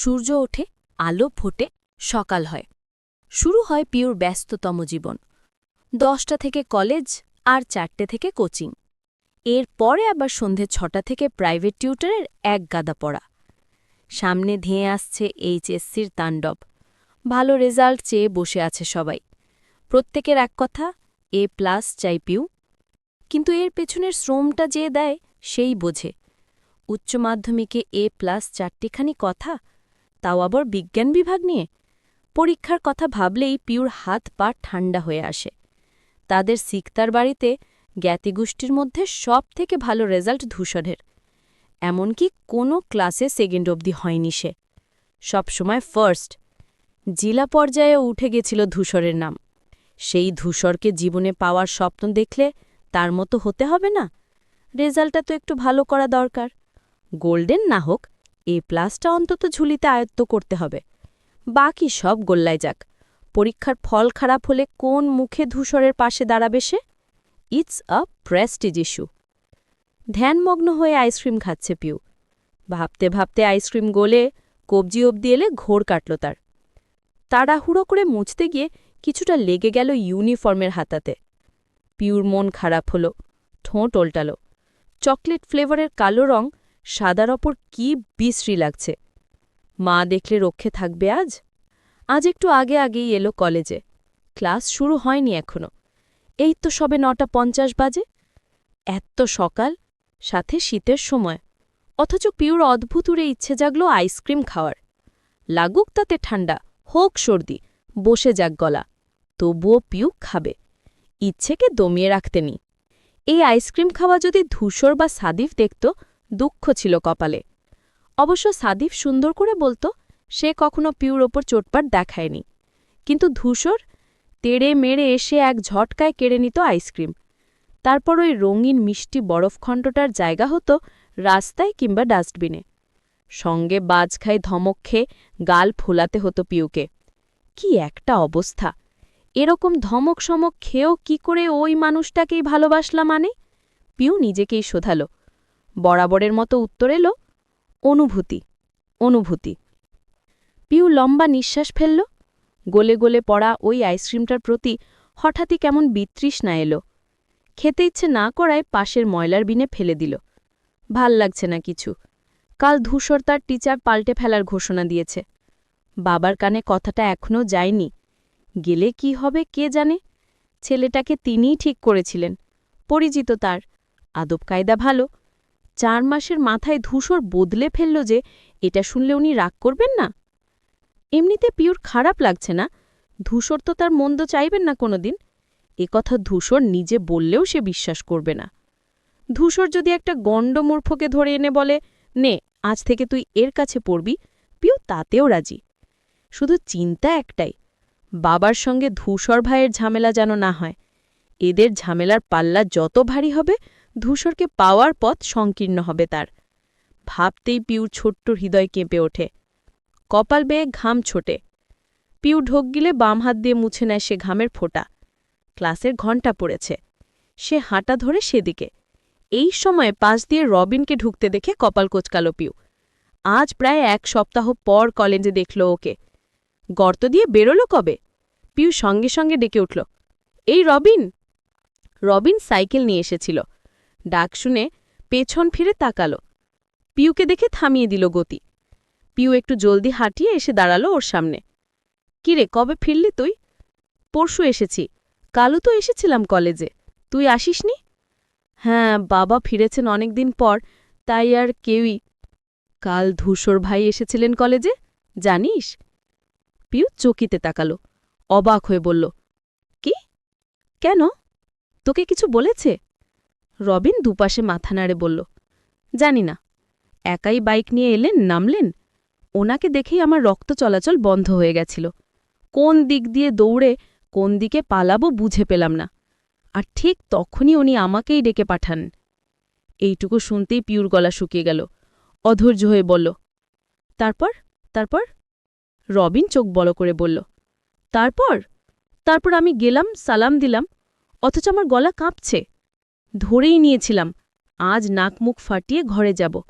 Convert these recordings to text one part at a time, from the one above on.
সূর্য ওঠে, আলো ফোটে, সকাল হয়। শুরু হয় পিওর ব্যস্ততম জীবন। দশটা থেকে কলেজ আর চারটে থেকে কোচিং। এর পরে আবার সন্ধে ছটা থেকে প্রাইভেট টিউটরের এক গাদা পড়া। সামনে ধেয়ে আসছে এইচএসসির তাণ্ডব। ভালো রেজাল্ট চেয়ে বসে আছে সবাই। প্রত্যেকের এক কথা, এ প্লাস চাই পিউ। কিন্তু এর পেছনের শ্রমটা যে দেয়, সেই বোঝে। উচ্চ মাধ্যমিকে এ প্লাস চারটিখানি কথা তাও আবার বিজ্ঞান বিভাগ নিয়ে? পরীক্ষার কথা ভাবলেই পিউর হাত পা ঠান্ডা হয়ে আসে। তাদের সিকতার বাড়িতে জ্ঞাতিগোষ্ঠীর মধ্যে সব থেকে ভালো রেজাল্ট ধূসরের। এমনকি কোনো ক্লাসে সেকেন্ড অবধি হয়নি সে। সবসময় ফার্স্ট। জেলা পর্যায়ে উঠে গেছিল ধূসরের নাম। সেই ধূসরকে জীবনে পাওয়ার স্বপ্ন দেখলে তার মতো হতে হবে না? রেজাল্টটা তো একটু ভালো করা দরকার। গোল্ডেন না হোক এ প্লাসটা অন্তত ঝুলিতে আয়ত্ত করতে হবে। বাকি সব গোল্লায় যাক। পরীক্ষার ফল খারাপ হলে কোন মুখে ধূসরের পাশে দাঁড়াবে সে? ইটস আ প্রেস্টিজ ইস্যু ধ্যানমগ্ন হয়ে আইসক্রিম খাচ্ছে পিউ। ভাবতে ভাবতে আইসক্রিম গোলে কবজি অবধি এলে ঘোর কাটল তার। তাড়াহুড়ো করে মুছতে গিয়ে কিছুটা লেগে গেল ইউনিফর্মের হাতাতে। পিউর মন খারাপ হল, ঠোঁট ওল্টাল। চকলেট ফ্লেভারের কালো রং সাদার ওপর কি বিশ্রী লাগছে। মা দেখলে রক্ষে থাকবে আজ? আজ একটু আগে আগেই এলো কলেজে। ক্লাস শুরু হয়নি এখনও। এই তো সবে নটা পঞ্চাশ বাজে। এত সকাল, সাথে শীতের সময়। অথচ পিউর অদ্ভুত অদ্ভুতুরে ইচ্ছে জাগলো আইসক্রিম খাওয়ার। লাগুক তাতে ঠান্ডা, হোক সর্দি, বসে যাক গলা। তবুও পিউ খাবে। ইচ্ছেকে দমিয়ে রাখতে নি এই আইসক্রিম খাওয়া যদি ধূসর বা সাদিফ দেখত দুঃখ ছিল কপালে। অবশ্য সাদিফ সুন্দর করে বলতো, সে কখনো পিউর ওপর চোটপাট দেখায়নি। কিন্তু ধূসর, তেড়ে মেরে এসে এক ঝটকায় কেড়ে নিত আইসক্রিম। তারপর ওই রঙিন মিষ্টি বরফখণ্ডটার জায়গা হতো রাস্তায় কিংবা ডাস্টবিনে। সঙ্গে বাজ খাই ধমক খেয়ে গাল ফোলাতে হতো পিউকে। কি একটা অবস্থা! এরকম ধমক সমক খেয়েও কি করে ওই মানুষটাকেই ভালোবাসলা মানে পিউ নিজেকেই শোধাল। বরাবরের মতো উত্তর এলো, অনুভূতি অনুভূতি। পিউ লম্বা নিঃশ্বাস ফেলল, গলে গলে পড়া ওই আইসক্রিমটার প্রতি হঠাৎই কেমন বিতৃষ্ণা এলো। খেতে ইচ্ছে না করায় পাশের ময়লার বিনে ফেলে দিল। ভালো লাগছে না কিছু। কাল ধূসর তার টিচার পাল্টে ফেলার ঘোষণা দিয়েছে। বাবার কানে কথাটা এখনও যায়নি। গেলে কি হবে কে জানে? ছেলেটাকে তিনিই ঠিক করেছিলেন, পরিচিত তার, আদব কায়দা ভালো চার মাসের মাথায় ধূসর বদলে ফেলল যে, এটা শুনলে উনি রাগ করবেন না? এমনিতে পিওর খারাপ লাগছে না। ধূসর তো তার মন্দ চাইবেন না কোনোদিন। কথা ধূসর নিজে বললেও সে বিশ্বাস করবে না। ধূসর যদি একটা গণ্ডমূর্খকে ধরে এনে বলে, নে, আজ থেকে তুই এর কাছে পড়বি। পিউ তাতেও রাজি। শুধু চিন্তা একটাই, বাবার সঙ্গে ধূসর ভাইয়ের ঝামেলা যেন না হয়। এদের ঝামেলার পাল্লা যত ভারী হবে ধূসরকে পাওয়ার পথ সংকীর্ণ হবে তার। ভাবতেই পিউর ছোট্ট হৃদয় কেঁপে ওঠে। কপাল বেয়ে ঘাম ছোটে। পিউ ঢোক গিলে বাম হাত দিয়ে মুছে নেয় সে ঘামের ফোঁটা। ক্লাসের ঘণ্টা পড়েছে। সে হাঁটা ধরে সেদিকে। এই সময় পাশ দিয়ে রবিনকে ঢুকতে দেখে কপাল কোচকাল পিউ। আজ প্রায় এক সপ্তাহ পর কলেজে দেখল ওকে। গর্ত দিয়ে বেরোলো কবে? পিউ সঙ্গে সঙ্গে ডেকে উঠল। এই রবিন! রবিন সাইকেল নিয়ে এসেছিল। ডাক শুনে পেছন ফিরে তাকালো। পিউকে দেখে থামিয়ে দিল গতি। পিউ একটু জলদি হাঁটিয়ে এসে দাঁড়াল ওর সামনে। কিরে কবে ফিরলি তুই? পরশু এসেছি। কালও তো এসেছিলাম কলেজে। তুই আসিসনি? হ্যাঁ বাবা ফিরেছেন অনেক দিন পর, তাই আর কেউই কাল ধূসর ভাই এসেছিলেন কলেজে, জানিস? পিউ চকিতে তাকালো, অবাক হয়ে বলল, কি? কেন? তোকে কিছু বলেছে? রবিন দুপাশে মাথা নাড়ে বলল, জানি না। একাই বাইক নিয়ে এলেন, নামলেন। ওনাকে দেখেই আমার রক্ত চলাচল বন্ধ হয়ে গেছিল। কোন দিক দিয়ে দৌড়ে, কোন দিকে পালাবো বুঝে পেলাম না। আর ঠিক তখনই উনি আমাকেই ডেকে পাঠান। এইটুকু শুনতেই পিউর গলা শুকিয়ে গেল। অধৈর্য হয়ে বলল, তারপর? তারপর? রবিন চোখ বড় করে বলল, তারপর? তারপর আমি গেলাম, সালাম দিলাম, অথচ আমার গলা কাঁপছে। ধরেই নিয়েছিলাম, আজ নাক মুখ ফাটিয়ে ঘরে যাব।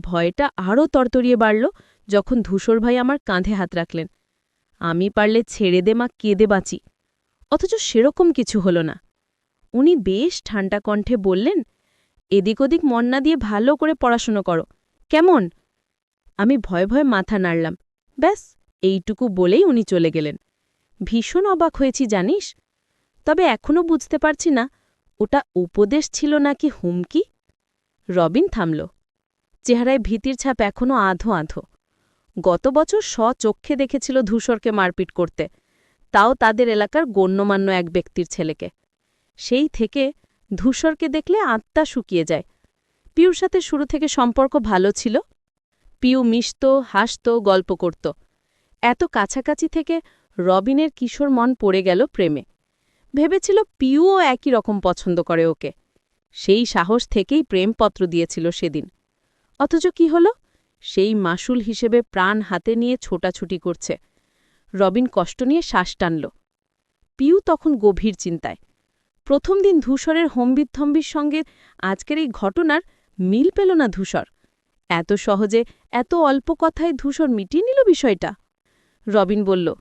ভয়টা আরও তরতরিয়ে বাড়ল যখন ধূসর ভাই আমার কাঁধে হাত রাখলেন। আমি পারলে ছেড়ে দে মা, কেঁদে বাঁচি। অথচ সেরকম কিছু হলো না। উনি বেশ ঠান্ডা কণ্ঠে বললেন, এদিক ওদিক মন না দিয়ে ভালো করে পড়াশুনো করো। কেমন? আমি ভয়ে ভয়ে মাথা নাড়লাম। ব্যাস, এইটুকু বলেই উনি চলে গেলেন। ভীষণ অবাক হয়েছি, জানিস? তবে এখনও বুঝতে পারছি না ওটা উপদেশ ছিল নাকি হুমকি? রবিন থামল। চেহারায় ভীতির ছাপ এখনও আধো আধো। গত বছর স্বচক্ষে দেখেছিল ধূসরকে মারপিট করতে। তাও তাদের এলাকার গণ্যমান্য এক ব্যক্তির ছেলেকে। সেই থেকে ধূসরকে দেখলে আত্মা শুকিয়ে যায়। পিউর সাথে শুরু থেকে সম্পর্ক ভালো ছিল। পিউ মিশত, হাসত, গল্প করত। এত কাছাকাছি থেকে রবিনের কিশোর মন পড়ে গেল প্রেমে। ভেবেছিল পিউও একই রকম পছন্দ করে ওকে। সেই সাহস থেকেই প্রেমপত্র দিয়েছিল সেদিন। অথচ কি হল? সেই মাসুল হিসেবে প্রাণ হাতে নিয়ে ছোটাছুটি করছে। রবিন কষ্ট নিয়ে শ্বাস টানল। পিউ তখন গভীর চিন্তায়। প্রথম দিন ধূসরের হম্বিথম্বির সঙ্গে আজকের এই ঘটনার মিল পেল না ধূসর। এত সহজে, এত অল্প কথায় ধূসর মিটিয়ে নিল বিষয়টা। রবিন বলল,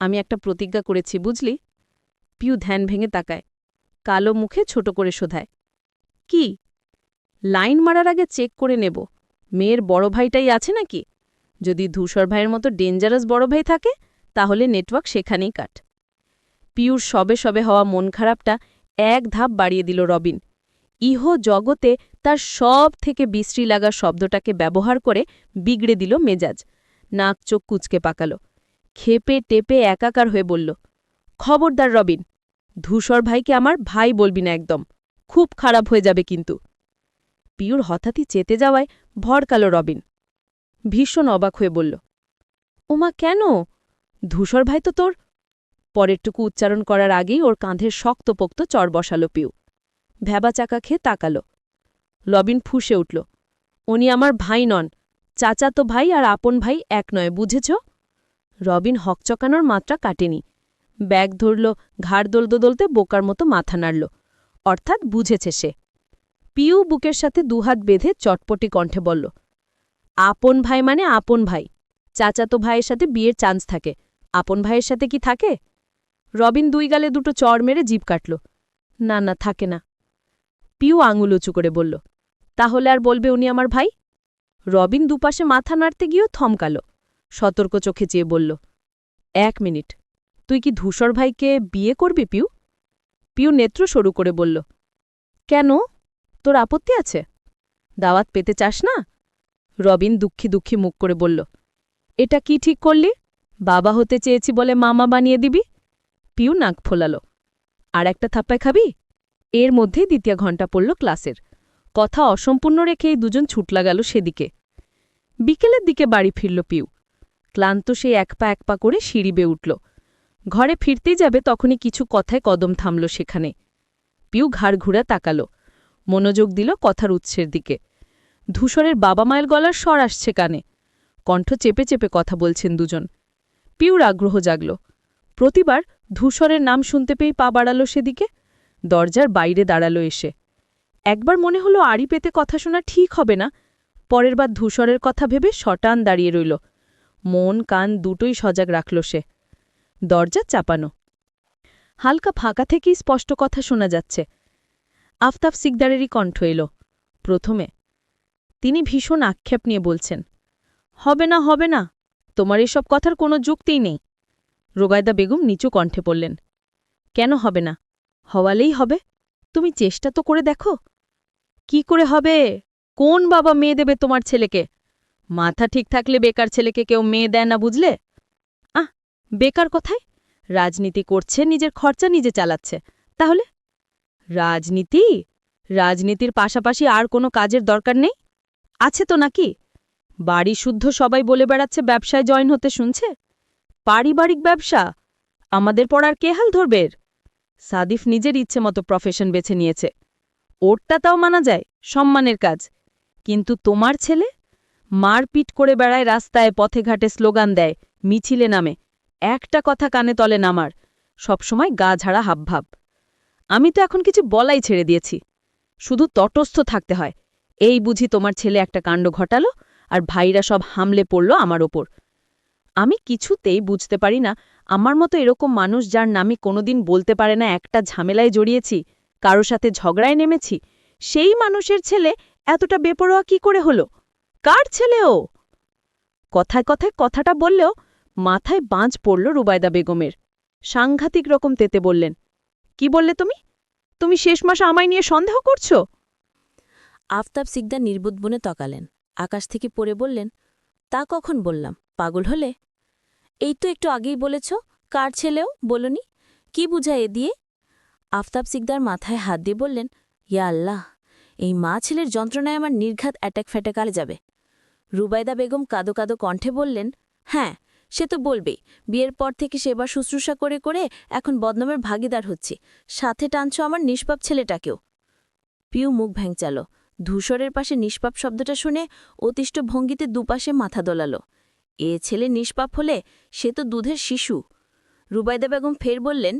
আমি একটা প্রতিজ্ঞা করেছি, বুঝলি? পিউ ধ্যান ভেঙে তাকায়। কালো মুখে ছোট করে শোধায়, কি? লাইন মারার আগে চেক করে নেব। মেয়ের বড় ভাইটাই আছে নাকি? যদি ধূসর ভাইয়ের মতো ডেঞ্জারাস বড় ভাই থাকে, তাহলে নেটওয়ার্ক সেখানেই কাট। পিউর সবে সবে হওয়া মন খারাপটা এক ধাপ বাড়িয়ে দিল রবিন। ইহ জগতে তার সব থেকে বিশ্রী লাগা শব্দটাকে ব্যবহার করে বিগড়ে দিল মেজাজ। নাক চোখ কুচকে পাকালো। খেপে টেপে একাকার হয়ে বলল, খবরদার রবিন ধূসর ভাইকে আমার ভাই বলবি না একদম। খুব খারাপ হয়ে যাবে কিন্তু। পিউর হঠাৎই চেতে যাওয়ায় ভড়কালো রবিন। ভীষণ অবাক হয়ে বলল, ওমা, কেন? ধূসর ভাই তো তোর পরেরটুকু উচ্চারণ করার আগেই ওর কাঁধের শক্তপোক্ত চর বসালো পিউ। ভ্যাবা চাকা খেয়ে তাকালো। লবিন ফুসে উঠল, উনি আমার ভাই নন। চাচাতো ভাই আর আপন ভাই এক নয়, বুঝেছ? রবিন হকচকানোর মাত্রা কাটেনি। ব্যাগ ধরল, ঘাড় দলতে দলতে বোকার মতো মাথা নাড়ল। অর্থাৎ বুঝেছে সে। পিউ বুকের সাথে দুহাত বেঁধে চটপটি কণ্ঠে বলল, আপন ভাই মানে আপন ভাই। চাচাতো ভাইয়ের সাথে বিয়ের চান্স থাকে। আপন ভাইয়ের সাথে কি থাকে? রবিন দুই গালে দুটো চড় মেরে জিপ কাটল। না না, থাকে না। পিউ আঙুল উঁচু করে বলল, তাহলে আর বলবে উনি আমার ভাই? রবিন দুপাশে মাথা নাড়তে গিয়েও থমকাল। সতর্ক চোখে চেয়ে বলল, এক মিনিট। তুই কি ধূসর ভাইকে বিয়ে করবি, পিউ? পিউ নেত্র সরু করে বলল, কেন? তোর আপত্তি আছে? দাওয়াত পেতে চাস না? রবিন দুঃখী দুঃখী মুখ করে বলল, এটা কি ঠিক করলি? বাবা হতে চেয়েছি বলে মামা বানিয়ে দিবি? পিউ নাক ফোলাল, আর একটা থাপ্পায় খাবি? এর মধ্যেই দ্বিতীয় ঘণ্টা পড়ল ক্লাসের। কথা অসম্পূর্ণ রেখেই দুজন ছুটলা গেল সেদিকে। বিকেলের দিকে বাড়ি ফিরল পিউ। ক্লান্ত সে এক পা এক পা করে সিঁড়ি বেয়ে উঠল। ঘরে ফিরতেই যাবে তখনই কিছু কথায় কদম থামল সেখানে। পিউ ঘাড় ঘুরা তাকাল। মনোযোগ দিল কথার উৎসের দিকে। ধূসরের বাবা মায়ের গলার স্বর আসছে কানে। কণ্ঠ চেপে চেপে কথা বলছেন দুজন। পিউর আগ্রহ জাগল। প্রতিবার ধূসরের নাম শুনতে পেয়ে পা বাড়াল সেদিকে। দরজার বাইরে দাঁড়াল এসে। একবার মনে হলো আড়ি পেতে কথা শোনা ঠিক হবে না। পরের বার ধূসরের কথা ভেবে শটান দাঁড়িয়ে রইল। মন কান দুটোই সজাগ রাখল সে। দরজা চাপানো। হালকা ফাঁকা থেকেই স্পষ্ট কথা শোনা যাচ্ছে। আফতাব সিকদারেরই কণ্ঠ এলো। প্রথমে, তিনি ভীষণ আক্ষেপ নিয়ে বলছেন, হবে না হবে না, তোমার এসব কথার কোনো যুক্তিই নেই। রোগায়দা বেগম নিচু কণ্ঠে পড়লেন কেন হবে না? হওয়ালেই হবে। তুমি চেষ্টা তো করে দেখো। কি করে হবে? কোন বাবা মেয়ে দেবে তোমার ছেলেকে? মাথা ঠিক থাকলে বেকার ছেলেকে কেউ মেয়ে দেয় না বুঝলে? বেকার কথায়? রাজনীতি করছে, নিজের খরচা নিজে চালাচ্ছে। তাহলে? রাজনীতি? রাজনীতির পাশাপাশি আর কোনো কাজের দরকার নেই? আছে তো নাকি? বাড়ি শুদ্ধ সবাই বলে বেড়াচ্ছে, ব্যবসায় জয়েন হতে শুনছে? পারিবারিক ব্যবসা? আমাদের পড়ার কে হাল ধরবে? সাদিফ নিজের ইচ্ছে মতো প্রফেশন বেছে নিয়েছে। ওরটা তাও মানা যায়, সম্মানের কাজ। কিন্তু তোমার ছেলে? মারপিট করে বেড়ায় রাস্তায়, পথে ঘাটে স্লোগান দেয়, মিছিলে নামে। একটা কথা কানে তলে নামার সবসময় গা ঝাড়া হাবভাব। আমি তো এখন কিছু বলাই ছেড়ে দিয়েছি। শুধু তটস্থ থাকতে হয়। এই বুঝি তোমার ছেলে একটা কাণ্ড ঘটালো আর ভাইরা সব হামলে পড়ল আমার ওপর। আমি কিছুতেই বুঝতে পারি না, আমার মতো এরকম মানুষ যার নামে কোনোদিন বলতে পারে না একটা ঝামেলায় জড়িয়েছি কারও সাথে ঝগড়ায় নেমেছি, সেই মানুষের ছেলে এতটা বেপরোয়া কি করে হলো? কার ছেলে ও? কথায় কথায় কথাটা বললেও মাথায় বাঁচ পড়ল রুবায়দা বেগমের। সাংঘাতিক রকম তেতে বললেন, কি বললে তুমি? তুমি শেষ মাসে আমায় নিয়ে সন্দেহ করছ? আফতাব সিকদার নির্বুধ বনে তকালেন। আকাশ থেকে পড়ে বললেন, তা কখন বললাম? পাগল হলে? এই তো একটু আগেই বলেছ। কার ছেলেও? বলনি। কি বুঝায় এ দিয়ে? আফতাব সিকদার মাথায় হাত দিয়ে বললেন, ইয়া আল্লাহ, এই মা ছেলের যন্ত্রণায় আমার নির্ঘাত অ্যাটাক ফ্যাটাকালে যাবে। রুবায়দা বেগম কাদো কাদো কণ্ঠে বললেন হ্যাঁ সে তো বলবেই, বিয়ের পর থেকে সেবা শুশ্রূষা করে করে এখন বদনামের ভাগিদার হচ্ছে। সাথে টানছ আমার নিষ্পাপ ছেলেটাকেও। পিউ মুখ ভ্যাংচাল। ধূসরের পাশে নিষ্পাপ শব্দটা শুনে অতিষ্ঠ ভঙ্গিতে দুপাশে মাথা দোলাল। এ ছেলে নিষ্পাপ হলে সে তো দুধের শিশু। রুবাইদা বেগম ফের বললেন,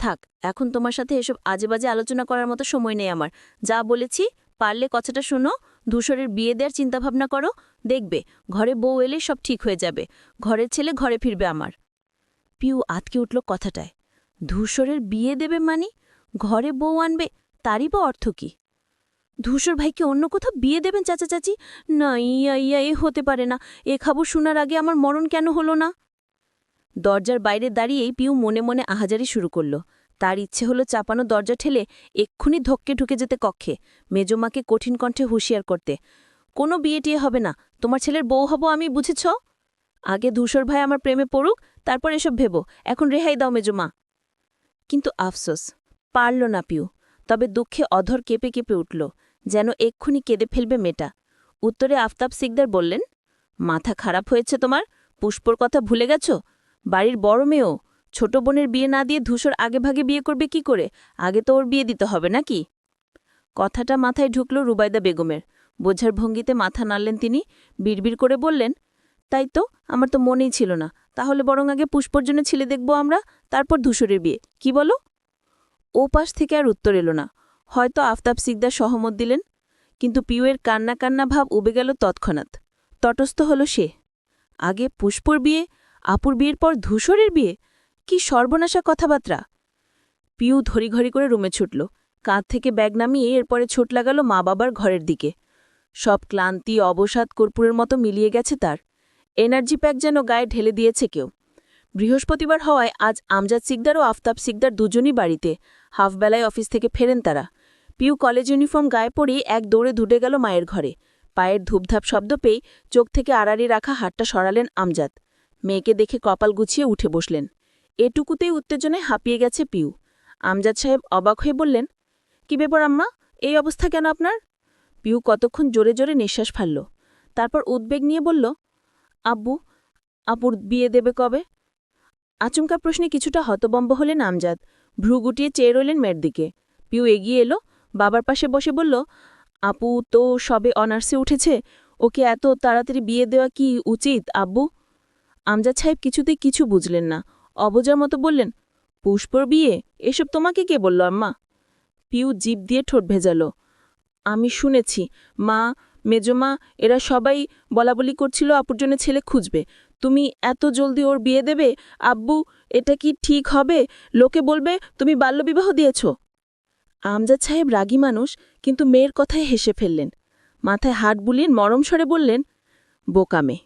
থাক, এখন তোমার সাথে এসব আজেবাজে আলোচনা করার মতো সময় নেই আমার। যা বলেছি, পারলে কথাটা শুনো ধূসরের বিয়ে দেওয়ার চিন্তাভাবনা করো, দেখবে, ঘরে বউ এলে সব ঠিক হয়ে যাবে, ঘরের ছেলে ঘরে ফিরবে আমার। পিউ আতকে উঠল কথাটায়। ধূসরের বিয়ে দেবে মানে? ঘরে বউ আনবে, তারই বা অর্থ কি? ধূসর ভাইকে অন্য কোথাও বিয়ে দেবেন চাচা চাচি? না, ইয়া ইয়া, এ হতে পারে না, এ খবর শোনার আগে আমার মরণ কেন হলো না? দরজার বাইরে দাঁড়িয়েই পিউ মনে মনে আহাজারি শুরু করল। তার ইচ্ছে হলো চাপানো দরজা ঠেলে এক্ষুনি ধক্কে ঢুকে যেতে কক্ষে মেজমাকে কঠিন কণ্ঠে হুঁশিয়ার করতে। কোনো বিয়ে টিয়ে হবে না, তোমার ছেলের বউ হব আমি, বুঝেছ? আগে ধূসর ভাই আমার প্রেমে পড়ুক, তারপর এসব ভেবো, এখন রেহাই দাও মেজমা কিন্তু আফসোস, পারল না পিউ, তবে দুঃখে অধর কেঁপে কেঁপে উঠল, যেন এক্ষুনি কেঁদে ফেলবে মেটা উত্তরে আফতাব সিকদার বললেন, মাথা খারাপ হয়েছে তোমার, পুষ্পর কথা ভুলে গেছ? বাড়ির বড় মেয়েও ছোট বোনের বিয়ে না দিয়ে ধূসর আগেভাগে বিয়ে করবে কি করে? আগে তো ওর বিয়ে দিতে হবে নাকি? কথাটা মাথায় ঢুকল রুবাইদা বেগমের। বোঝার ভঙ্গিতে মাথা নাড়লেন তিনি। বিড়বিড় করে বললেন, তাই তো, আমার তো মনেই ছিল না। তাহলে বরং আগে পুষ্পর জন্য ছেলে দেখব আমরা, তারপর ধূসরের বিয়ে। কি বলো? ও পাশ থেকে আর উত্তর এলো না। হয়তো আফতাব সিকদার সহমত দিলেন, কিন্তু পিউয়ের কান্না কান্না ভাব উবে গেল তৎক্ষণাৎ। তটস্থ হল সে। আগে পুষ্পর বিয়ে, আপুর বিয়ের পর ধূসরের বিয়ে? কি সর্বনাশা কথাবার্তা? পিউ ধরিঘরি করে রুমে ছুটল। কাঁধ থেকে ব্যাগ নামিয়ে এরপরে ছুট লাগালো মা বাবার ঘরের দিকে। সব ক্লান্তি, অবসাদ, কর্পূরের মতো মিলিয়ে গেছে তার। এনার্জি প্যাক যেন গায়ে ঢেলে দিয়েছে কেউ। বৃহস্পতিবার হওয়ায় আজ আমজাদ সিকদার ও আফতাব সিকদার দুজনই বাড়িতে। হাফবেলায় অফিস থেকে ফেরেন তারা। পিউ কলেজ ইউনিফর্ম গায়ে পরেই এক দৌড়ে ধুটে গেল মায়ের ঘরে। পায়ের ধূপধাপ শব্দ পেয়ে চোখ থেকে আড়াড়ি রাখা হাতটা সরালেন আমজাদ। মেয়েকে দেখে কপাল গুছিয়ে উঠে বসলেন। এটুকুতেই উত্তেজনায় হাঁপিয়ে গেছে পিউ। আমজাদ সাহেব অবাক হয়ে বললেন, কি ব্যাপার আম্মা? এই অবস্থা কেন আপনার? পিউ কতক্ষণ জোরে জোরে নিঃশ্বাস ফেলল, তারপর উদ্বেগ নিয়ে বলল, আব্বু, আপুর বিয়ে দেবে কবে? আচমকা প্রশ্নে কিছুটা হতবম্ব হলেন আমজাদ, ভ্রু গুটিয়ে চেয়ে রইলেন মেয়ের দিকে। পিউ এগিয়ে এলো, বাবার পাশে বসে বলল, আপু তো সবে অনার্সে উঠেছে, ওকে এত তাড়াতাড়ি বিয়ে দেওয়া কি উচিত, আব্বু? আমজাদ সাহেব কিছুতেই কিছু বুঝলেন না অবজার মতো বললেন, পুষ্পর বিয়ে? এসব তোমাকে কে বলল, আম্মা? পিউ জিভ দিয়ে ঠোঁট ভেজাল। আমি শুনেছি, মা, মেজমা, এরা সবাই বলাবলি করছিল আপুর জন্য ছেলে খুঁজবে। তুমি এত জলদি ওর বিয়ে দেবে? আব্বু, এটা কি ঠিক হবে? লোকে বলবে, তুমি বাল্যবিবাহ দিয়েছ। আমজাদ সাহেব রাগী মানুষ, কিন্তু মেয়ের কথায় হেসে ফেললেন। মাথায় হাট বুলিয়ে মরম স্বরে বললেন, বোকামে।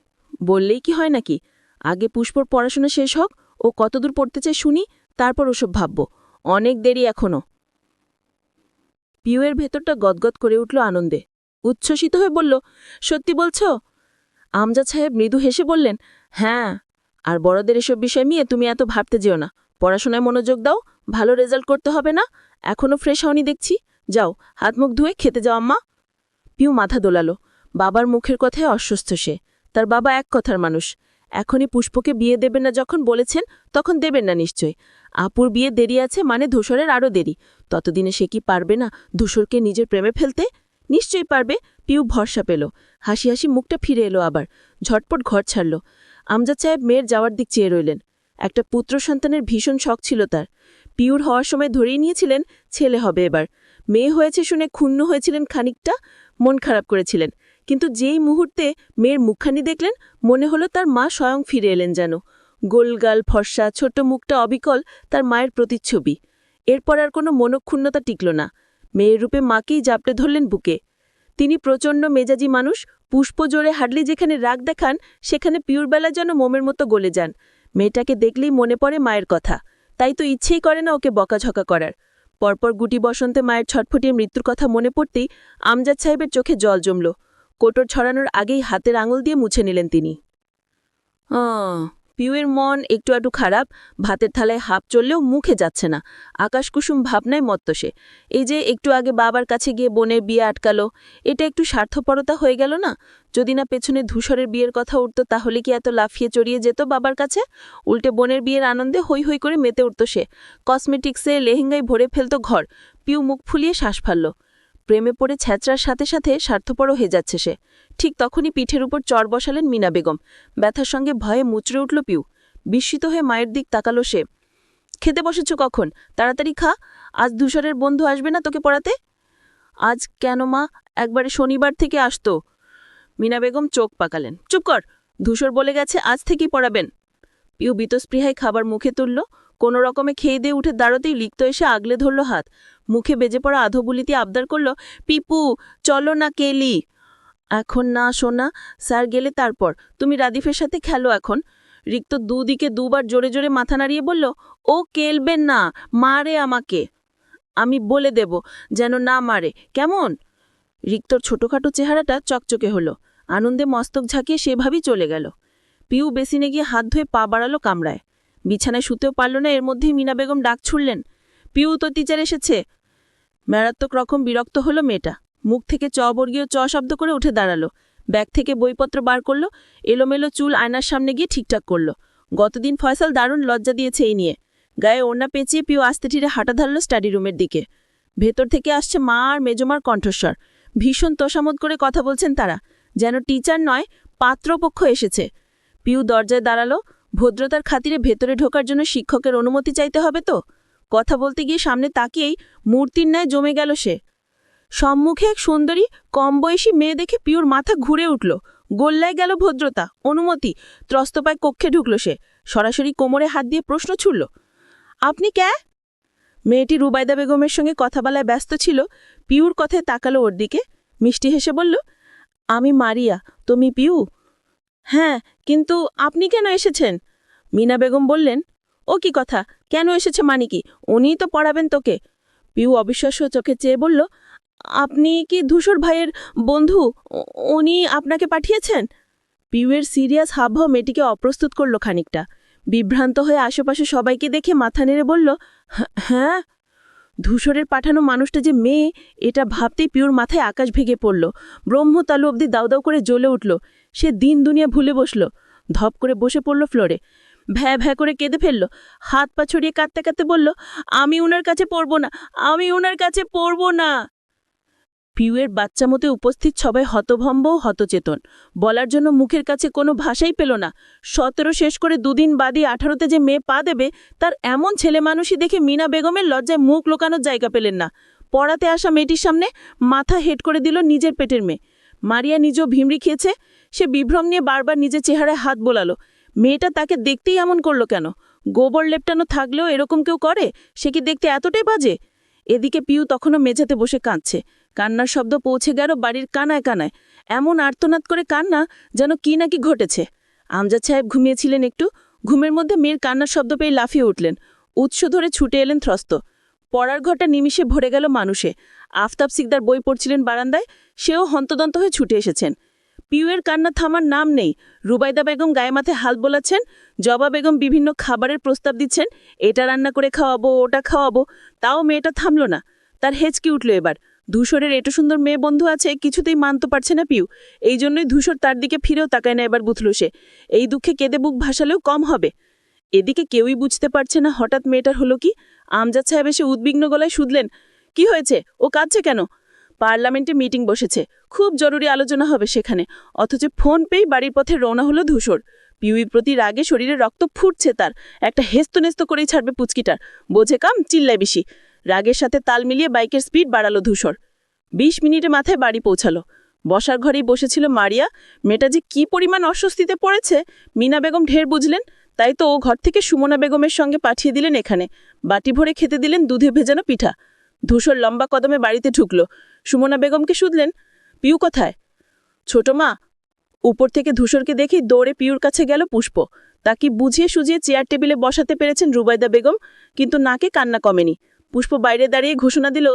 বললেই কি হয় নাকি? আগে পুষ্পর পড়াশোনা শেষ হোক ও কতদূর পড়তে চায় শুনি, তারপর ওসব ভাবব। অনেক দেরি এখনও। পিউয়ের ভেতরটা গদগদ করে উঠল আনন্দে। উচ্ছ্বসিত হয়ে বলল, সত্যি বলছ? আমজা সাহেব মৃদু হেসে বললেন হ্যাঁ আর বড়দের এসব বিষয় নিয়ে তুমি এত ভাবতে যেও না। পড়াশোনায় মনোযোগ দাও, ভালো রেজাল্ট করতে হবে না এখনও ফ্রেশ হওনি দেখছি। যাও, হাত মুখ ধুয়ে খেতে যাও আম্মা। পিউ মাথা দোলালো। বাবার মুখের কথায় অস্বস্ত সে। তার বাবা এক কথার মানুষ। এখনই পুষ্পকে বিয়ে দেবেন না যখন বলেছেন, তখন দেবেন না নিশ্চয়। আপুর বিয়ে দেরি আছে মানে ধূসরের আরও দেরি। ততদিনে সে কি পারবে না ধূসরকে নিজের প্রেমে ফেলতে? নিশ্চয়ই পারবে, পিউ ভরসা পেল। হাসি হাসি মুখটা ফিরে এলো আবার, ঝটপট ঘর ছাড়ল। আমজাদ সাহেব মেয়ের যাওয়ার দিক চেয়ে রইলেন। একটা পুত্র সন্তানের ভীষণ শখ ছিল তার। পিউর হওয়ার সময় ধরেই নিয়েছিলেন, ছেলে হবে এবার। মেয়ে হয়েছে শুনে ক্ষুণ্ণ হয়েছিলেন খানিকটা মন খারাপ করেছিলেন। কিন্তু যেই মুহূর্তে মেয়ের মুখখানি দেখলেন, মনে হলো তার মা স্বয়ং ফিরে এলেন যেন। গোলগাল, ফর্সা, ছোট্ট মুখটা অবিকল তার মায়ের প্রতিচ্ছবি। এরপর আর কোনো মনক্ষুণ্ণতা টিকল না। মেয়ের রূপে মাকেই জাপটে ধরলেন বুকে। তিনি প্রচণ্ড মেজাজি মানুষ, পুষ্প জোরে হাডলি যেখানে রাগ দেখান, সেখানে পিউরবেলা যেন মোমের মতো গলে যান। মেয়েটাকে দেখলেই মনে পড়ে মায়ের কথা। তাই তো ইচ্ছেই করে না ওকে বকাঝকা করার। পরপর গুটি বসন্তে মায়ের ছটফটিয়ে মৃত্যুর কথা মনে পড়তেই আমজাদ সাহেবের চোখে জল জমল। কোটর ছড়ানোর আগেই হাতের আঙুল দিয়ে মুছে নিলেন তিনি। পিউয়ের মন একটু একটু খারাপ, ভাতের থালায় হাফ চললেও মুখে যাচ্ছে না। আকাশকুসুম ভাবনায় মত্ত সে। এই যে একটু আগে বাবার কাছে গিয়ে বোনের বিয়ে আটকালো, এটা একটু স্বার্থপরতা হয়ে গেল না? যদি না পেছনে ধূসরের বিয়ের কথা উঠত, তাহলে কি এত লাফিয়ে চড়িয়ে যেত বাবার কাছে? উল্টে বোনের বিয়ের আনন্দে হৈ হৈ করে মেতে উঠত সে। কসমেটিক্সে লেহেঙ্গায় ভরে ফেলত ঘর। পিউ মুখ ফুলিয়ে শ্বাস ফালল। প্রেমে পড়ে ছ্যাঁচড়ার সাথে সাথে স্বার্থপরও হয়ে যাচ্ছে সে। ঠিক তখনই পিঠের উপর চর বসালেন মিনা বেগম। ব্যথার সঙ্গে ভয়ে মুচড়ে উঠল পিউ। বিস্মিত হয়ে মায়ের দিক তাকালো সে। খেতে বসেছ কখন? তাড়াতাড়ি খা। আজ ধূসরের বন্ধু আসবে না তোকে পড়াতে? আজ কেন মা? একবারে শনিবার থেকে আসতো। মিনা বেগম চোখ পাকালেন। চুপ কর। ধূসর বলে গেছে আজ থেকেই পড়াবেন। পিউ বিতস্পৃহায় খাবার মুখে তুলল। কোনো রকমে খেয়ে দিয়ে উঠে দাঁড়াতেই লিখত এসে আগলে ধরল হাত। মুখে বেজে পড়া আধবুলিতে আবদার করল, পিপু, চলো না কেলি। এখন না, সোনা, স্যার গেলে তারপর। তুমি রাদিফের সাথে খেলো এখন। রিক্ত দুদিকে দুবার জোরে জোরে মাথা নাড়িয়ে বলল, ও কেলবেন না, মারে আমাকে। আমি বলে দেব যেন না মারে। কেমন? রিক্তর ছোটখাটো চেহারাটা চকচকে হলো। আনন্দে মস্তক ঝাঁকিয়ে সেভাবেই চলে গেল। পিউ বেসিনে গিয়ে হাত ধুয়ে পা বাড়ালো কামড়ায় বিছানায় শুতেও পারল না, এর মধ্যেই মিনা বেগম ডাক ছুড়লেন, পিউ তো টিচার এসেছে? মারাত্মক রকম বিরক্ত হলো মেয়েটা, মুখ থেকে চ বর্গীয় চ শব্দ করে উঠে দাঁড়াল, ব্যাগ থেকে বইপত্র বার করল, এলোমেলো চুল আয়নার সামনে গিয়ে ঠিকঠাক করল, গতদিন ফয়সাল দারুণ লজ্জা দিয়েছে এই নিয়ে, গায়ে ওড়না পেঁচিয়ে পিউ আস্তে ঠিরে হাঁটা ধারল স্টাডি রুমের দিকে, ভেতর থেকে আসছে মা আর মেজমার কণ্ঠস্বর, ভীষণ তোষামত করে কথা বলছেন তারা, যেন টিচার নয়, পাত্রপক্ষ এসেছে, পিউ দরজায় দাঁড়াল ভদ্রতার খাতিরে ভেতরে ঢোকার জন্য শিক্ষকের অনুমতি চাইতে হবে তো? কথা বলতে গিয়ে সামনে তাকিয়েই মূর্তির ন্যায় জমে গেল সে। সম্মুখে এক সুন্দরী, কম বয়সী মেয়ে দেখে পিউর মাথা ঘুরে উঠল। গোল্লায় গেল ভদ্রতা, অনুমতি। ত্রস্তপায় কক্ষে ঢুকল সে। সরাসরি কোমরে হাত দিয়ে প্রশ্ন ছুড়ল, আপনি ক্যা মেয়েটি রুবাইদা বেগমের সঙ্গে কথা বলায় ব্যস্ত ছিল। পিউর কথায় তাকালো ওর দিকে। মিষ্টি হেসে বলল, আমি মারিয়া, তুমি পিউ? হ্যাঁ কিন্তু আপনি কেন এসেছেন? মিনা বেগম বললেন ও কি কথা? কেন এসেছে মানে কি? উনিই তো পড়াবেন তোকে। পিউ অবিশ্বাস্য চোখে চেয়ে বলল আপনি কি ধূসর ভাইয়ের বন্ধু? উনি আপনাকে পাঠিয়েছেন? পিউয়ের সিরিয়াস হাবভাব মেয়েটিকে অপ্রস্তুত করল খানিকটা। বিভ্রান্ত হয়ে আশেপাশে সবাইকে দেখে মাথা নেড়ে বলল "হ্যাঁ, হ্যাঁ। ধূসরের পাঠানো মানুষটা যে মেয়ে এটা ভাবতেই পিউর মাথায় আকাশ ভেঙে পড়ল। ব্রহ্মতালু অবধি দাউ দাউ করে জ্বলে উঠল। সে দিন দুনিয়া ভুলে বসল। ধপ করে বসে পড়ল ফ্লোরে। ভ্যা ভ্যা করে কেঁদে ফেলল। হাত পা ছড়িয়ে কাঁদতে কাঁদতে বলল, আমি উনার কাছে পড়ব না, আমি উনার কাছে পড়ব না। পিউয়ের বাচ্চা মতে উপস্থিত সবাই হতভম্ব ও হতচেতন। বলার জন্য মুখের কাছে কোনো ভাষাই পেল না। সতেরো শেষ করে দুদিন বাদই আঠারোতে যে মেয়ে পা দেবে, তার এমন ছেলে মানুষই দেখে মিনা বেগমের লজ্জায় মুখ লোকানোর জায়গা পেলেন না। পড়াতে আসা মেয়েটির সামনে মাথা হেট করে দিল নিজের পেটের মেয়ে। মারিয়া নিজেও ভিমড়ি খেয়েছে। সে বিভ্রম নিয়ে বারবার নিজের চেহারায় হাত বোলালো। মেয়েটা তাকে দেখতেই এমন করল কেন? গোবর লেপটানো থাকলেও এরকম কেউ করে? সে কি দেখতে এতটাই বাজে? এদিকে পিউ তখনও মেঝেতে বসে কাঁদছে। কান্নার শব্দ পৌঁছে গেল বাড়ির কানায় কানায়। এমন আর্তনাদ করে কান্না যেন কি নাকি ঘটেছে। আমজাদ সাহেব ঘুমিয়েছিলেন একটু। ঘুমের মধ্যে মেয়ের কান্নার শব্দ পেয়ে লাফিয়ে উঠলেন। উৎস ধরে ছুটে এলেন ত্রস্ত। পড়ার ঘরটা নিমিষে ভরে গেল মানুষে। আফতাব সিকদার বই পড়ছিলেন বারান্দায়। সেও হন্তদন্ত হয়ে ছুটে এসেছেন। পিউয়ের কান্না থামার নাম নেই। রুবাইদা বেগম গায়ে মাথায় হাল বোলাচ্ছেন, জবা বেগম বিভিন্ন খাবারের প্রস্তাব দিচ্ছেন, এটা রান্না করে খাওয়াবো, ওটা খাওয়াবো। তাও মেয়েটা থামল না। তার হেঁচকি উঠল এবার। ধূসরের এত সুন্দর মেয়ে বন্ধু আছে, কিছুতেই মানতে পারছে না পিউ। এই জন্যই ধূসর তার দিকে ফিরেও তাকায় না এবার বুথল সে। এই দুঃখে কেঁদে বুক ভাসালেও কম হবে। এদিকে কেউই বুঝতে পারছে না হঠাৎ মেয়েটার হলো কি। আমজাদ সাহেব এসে উদ্বিগ্ন গলায় শুধলেন, কি হয়েছে? ও কাঁদছে কেন? পার্লামেন্টে মিটিং বসেছে। খুব জরুরি আলোচনা হবে সেখানে। অথচ ফোন পেয়েই বাড়ির পথে রওনা হলো ধূসর। পিউইর প্রতি রাগে শরীরে রক্ত ফুটছে তার। একটা হেস্তনেস্ত করেই ছাড়বে পুচকিটার। বোঝে কাম, চিল্লায় বেশি। রাগের সাথে তাল মিলিয়ে বাইকের স্পিড বাড়ালো ধূসর। বিশ মিনিটে মাথায় বাড়ি পৌঁছালো। বসার ঘরেই বসেছিল মারিয়া। মেয়েটা যে কি পরিমাণ অস্বস্তিতে পড়েছে, মিনা বেগম ঢের বুঝলেন। তাই তো ও ঘর থেকে সুমনা বেগমের সঙ্গে পাঠিয়ে দিলেন এখানে। বাটি ভরে খেতে দিলেন দুধে ভেজানো পিঠা। ধূসর লম্বা কদমে বাড়িতে ঢুকল। সুমনা বেগমকে শুধলেন, পিউ কোথায়? ছোট মা, উপর থেকে ধূসরকে দেখেই দৌড়ে পিউর কাছে গেল পুষ্প। তাকে বুঝিয়ে সুজিয়ে চেয়ার টেবিলে বসাতে পেরেছেন রুবাইদা বেগম, কিন্তু নাকে কান্না কমেনি। পুষ্প বাইরে দাঁড়িয়ে ঘোষণা দিল,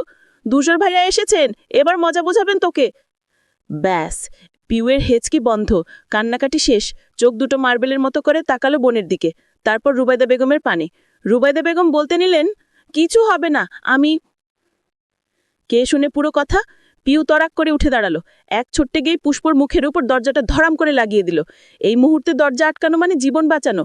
ধূসর ভাইয়া এসেছেন, এবার মজা বোঝাবেন তোকে। ব্যাস, পিউয়ের হেঁচকি বন্ধ, কান্নাকাটি শেষ, চোখ দুটো মার্বেলের মতো করে তাকালো বোনের দিকে। তারপর রুবাইদা বেগমের পানে। রুবাইদা বেগম বলতে নিলেন, কিছু হবে না, আমি কে শুনে পুরো কথা? পিউ তরাক করে উঠে দাঁড়াল। এক ছোট্টে গিয়ে পুষ্পর মুখের উপর দরজাটা ধরাম করে লাগিয়ে দিল। এই মুহূর্তে দরজা আটকানো মানে জীবন বাঁচানো।